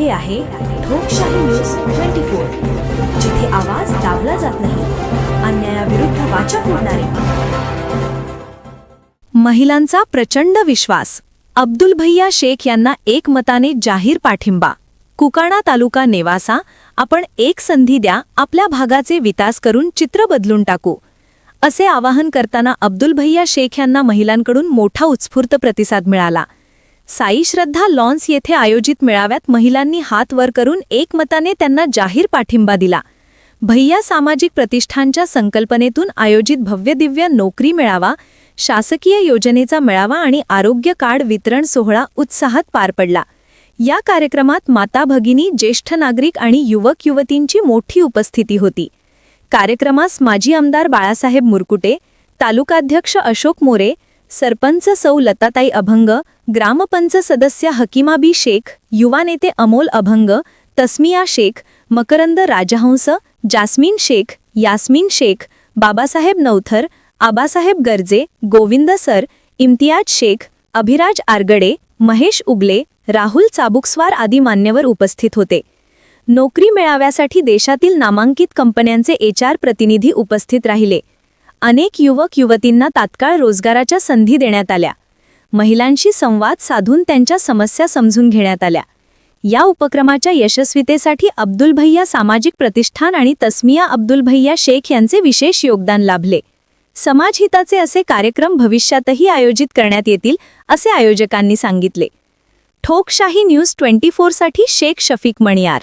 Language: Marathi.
हे आहे लोकशाही न्यूज ट्वेंटी फोर जिथे आवाज दाबला जात नाही अन्यायाविरुद्ध वाचा फोडणारे. महिलांचा प्रचंड विश्वास. अब्दुल भैया शेख यांना एकमताने जाहीर पाठिंबा. कुकाणा तालुका नेवासा आपण एक संधी द्या आपल्या भागाचे विकास करून चित्र बदलून टाकू. असे आवाहन करताना अब्दुल भैया शेख यांना महिलांकडून मोठा उत्स्फूर्त प्रतिसाद मिळाला. साई श्रद्धा लॉन्स येथे आयोजित मेळाव्यात महिलांनी हात वर करून एकमताने त्यांना जाहीर पाठिंबा दिला. भैया सामाजिक प्रतिष्ठानच्या संकल्पनेतून आयोजित भव्यदिव्य नोकरी मेळावा शासकीय योजनेचा मेळावा आणि आरोग्य कार्ड वितरण सोहळा उत्साहात पार पडला. या कार्यक्रमात माता भगिनी ज्येष्ठ नागरिक आणि युवक युवतींची मोठी उपस्थिती होती. कार्यक्रमास माजी आमदार बाळासाहेब मुरकुटे तालुकाध्यक्ष अशोक मोरे सरपंच सौ लताताई अभंग ग्रामपंच सदस्य हकीमाबी शेख युवा नेते अमोल अभंग तस्मिया शेख मकरंद राजहंस जास्मीन शेख यास्मीन शेख बाबासाहेब नौथर आबासाहेब गर्जे गोविंद सर इम्तियाज शेख अभिराज आरगडे महेश उगले राहुल चाबुकस्वार आदी मान्यवर उपस्थित होते. नोकरी मेळाव्यासाठी देशातील नामांकित कंपन्यांचे एचआर प्रतिनिधी उपस्थित राहिले. अनेक युवक युवतींना तात्काळ रोजगाराच्या संधी देण्यात आल्या. महिलांशी संवाद साधून त्यांच्या समस्या समजून घेण्यात आल्या. या उपक्रमाच्या यशस्वीतेसाठी अब्दुल भैया सामाजिक प्रतिष्ठान आणि तस्मिया अब्दुल भैया शेख यांचे विशेष योगदान लाभले. समाजहिताचे असे कार्यक्रम भविष्यातही आयोजित करण्यात येतील असे आयोजकांनी सांगितले. ठोकशाही न्यूज ट्वेंटी फोरसाठी शेख शफीक मणियार.